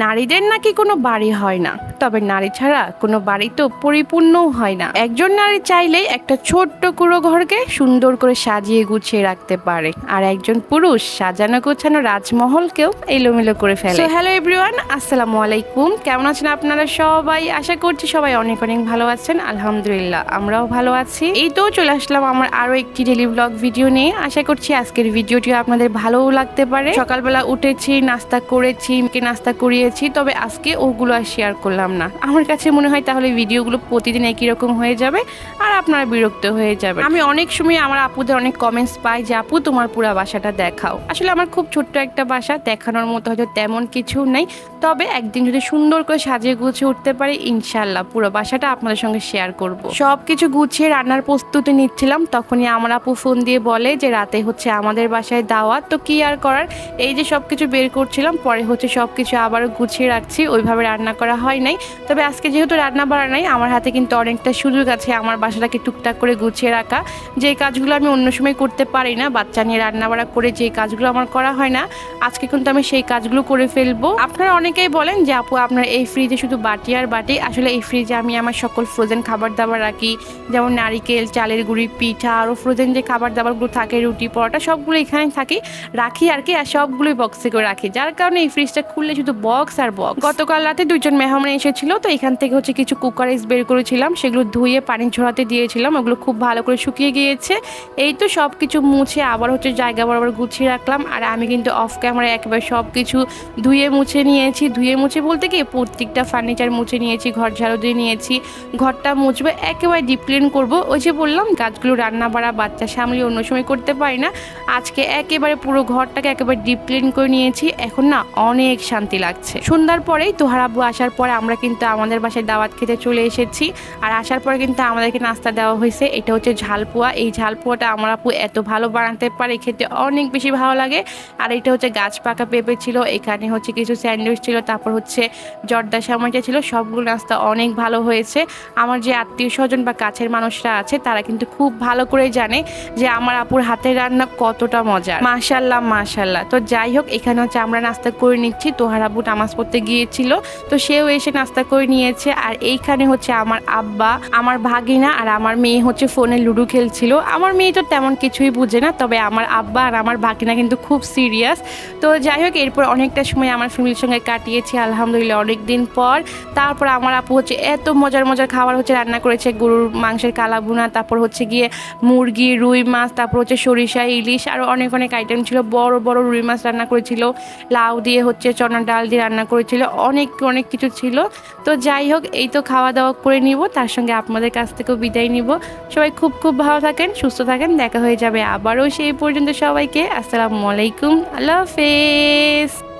নারীদের নাকি কোনো বাড়ি হয় না, তবে নারী ছাড়া কোনো বাড়ি তো পরিপূর্ণও হয় না। একজন নারী চাইলেই একটা ছোট্ট কুড়ো ঘরকে সুন্দর করে সাজিয়ে গুছিয়ে রাখতে পারে, আর একজন পুরুষ সাজানো গোছানো রাজমহলকেও এলোমেলো করে ফেলে। হ্যালো এভরিওয়ান আসসালামু আলাইকুম। কেমন আছেন আপনারা সবাই? আশা করছি সবাই অনেক অনেক ভালো আছেন, আলহামদুলিল্লাহ, আমরাও ভালো আছি। এই তো চলে আসলাম আমার আরও একটি ডেলি ব্লগ ভিডিও নিয়ে। আশা করছি আজকের ভিডিওটি আপনাদের ভালোও লাগতে পারে। সকালবেলা উঠেছি, নাস্তা করেছি, নাস্তা নাস্তা করিয়েছি তবে আজকে ওগুলো আর শেয়ার করলাম না। আমার কাছে মনে হয় তাহলে ভিডিওগুলো প্রতিদিন একই রকম হয়ে যাবে। আর আপনারা বিরক্ত হয়ে যাবে। আমি অনেক সময় আমার আপুদের অনেক কমেন্টস পাই যে, আপু, তোমার পুরো বাসাটা দেখাও। আসলে আমার খুব ছোট্ট একটা বাসা, দেখানোর মতো হয়তো তেমন কিছু নেই। তবে একদিন যদি সুন্দর করে সাজিয়ে গুছিয়ে উঠতে পারি ইনশাল্লাহ পুরো বাসাটা আপনাদের সঙ্গে শেয়ার করব। সব কিছু গুছিয়ে রান্নার প্রস্তুতি নিচ্ছিলাম। তখনই আমার আপু ফোন দিয়ে বলে যে, রাতে হচ্ছে আমাদের বাসায় দাওয়াত। তো কি আর করার? এই যে সব কিছু বের করছিলাম, পরে হচ্ছে সব কিছু আবারও গুছিয়ে রাখছি। ওইভাবে রান্না করা হয় নাই। তবে আজকে যেহেতু রান্না বাড়া নাই, আমার হাতে কিন্তু অনেকটা সুযোগ আছে আমার বাসাটাকে টুকটাক করে গুছিয়ে রাখা। যে কাজগুলো আমি অন্য সময় করতে পারি না, বাচ্চা নিয়ে রান্না বাড়া করে যে কাজগুলো আমার করা হয় না, আজকে কিন্তু আমি সেই কাজগুলো করে ফেলব। আপনারা অনেকেই বলেন যে, আপু, আপনার এই ফ্রিজে শুধু বাটি আর বাটি। আসলে এই ফ্রিজে আমি আমার সকল ফ্রোজেন খাবার দাবার রাখি। যেমন নারিকেল, চালের গুঁড়ি, পিঠা, আরও ফ্রোজেন যে খাবার দাবারগুলো থাকে, রুটি, পরোটা, সবগুলো এখানে থাকি। রাখি আর কি, আর সবগুলোই বক্সে করে রাখি। যার কারণে এই ফ্রিজটা খুললে শুধু বক্স আর বক্স গতকাল রাতে দুজন মেহমান এসেছিল, তো এখান থেকে হচ্ছে কিছু কুকার রাইস বের করেছিলাম। সেগুলো ধুয়ে পানি ঝরাতে দিয়েছিলাম, ওগুলো খুব ভালো করে শুকিয়ে গিয়েছে। এই তো সব কিছু মুছে আবার হচ্ছে জায়গা বরাবর গুছিয়ে রাখলাম। আর আমি কিন্তু অফ ক্যামেরা একেবারে সব কিছু ধুয়ে মুছে নিয়েছি। ধুয়ে মুছে বলতে কি, প্রত্যেকটা ফার্নিচার মুছে নিয়েছি, ঘর ঝাড়ু দিয়ে নিয়েছি, ঘরটা মুছবে, একেবারে ডিপ ক্লিন করব। ওই যে বললাম, গাছগুলো রান্না বাড়া, বাচ্চা সামলিয়ে অন্য সময় করতে পারি না। আজকে একেবারে পুরো ঘরটাকে একেবারে ডিপ ক্লিন করে নিয়েছি। এখন না অনেক শান্তি লাগছে। সন্ধ্যার পরেই তোহার আব্বু আসার পরে আমরা কিন্তু আমাদের বাসায় দাওয়াত খেতে চলে এসেছি। আর আসার পরে কিন্তু আমাদেরকে নাস্তা দেওয়া হয়েছে। এটা হচ্ছে ঝালপোয়া। এই ঝালপোয়াটা আমার আপু এত ভালো বানাতে পারে, খেতে অনেক বেশি ভালো লাগে। আর এটা হচ্ছে গাছ পাকা পেঁপে ছিল, এখানে হচ্ছে কিছু স্যান্ডউইচ ছিল, তারপর হচ্ছে জর্দা সামাইটা ছিল, সবগুলো নাস্তা অনেক ভালো হয়েছে। আমার যে আত্মীয় স্বজন বা কাছের মানুষরা আছে, তারা কিন্তু খুব ভালো করে জানে যে আমার আপুর হাতের রান্না কতটা মজার। মাশাল্লাহ মাশাল্লাহ তো যাই হোক, এখানে হচ্ছে আমরা নাস্তা করে নিচ্ছি। তোহার আব্বু নামাজ পড়তে গিয়েছিল, তো সেও এসে নাস্তা করে নিয়েছে। আর এইখানে হচ্ছে আমার আব্বা, আমার ভাগিনা আর আমার মেয়ে হচ্ছে ফোনে লুডো খেলছিল। আমার মেয়ে তো তেমন কিছুই বুঝে না, তবে আমার আব্বা আর আমার ভাগিনা কিন্তু খুব সিরিয়াস। তো যাই হোক, এরপর অনেকটা সময় আমার ফ্যামিলির সঙ্গে কাটিয়েছি, আলহামদুলিল্লাহ অনেক দিন পর। তারপর আমার আপু হচ্ছে এত মজার মজার খাবার হচ্ছে রান্না করেছে, গরুর মাংসের কালা ভুনা তারপর হচ্ছে গিয়ে মুরগি, রুই মাছ, তারপর হচ্ছে সরিষা, ইলিশ আরও অনেক অনেক আইটেম ছিল। বড় বড় রুই মাছ রান্না করেছিল, লাউ দিয়ে হচ্ছে চনা ডাল দিয়ে রান্না করেছিল, অনেক অনেক কিছু ছিল। তো যাই হোক, এই তো খাওয়া দাওয়া করে নিব, তার সঙ্গে আপনাদের কাছ থেকেও বিদায় নিব। সবাই খুব খুব ভালো থাকেন, সুস্থ থাকেন। দেখা হয়ে যাবে আবারও সেই পর্যন্ত সবাইকে। আসসালামু আলাইকুম। আল্লাহ হাফেজ।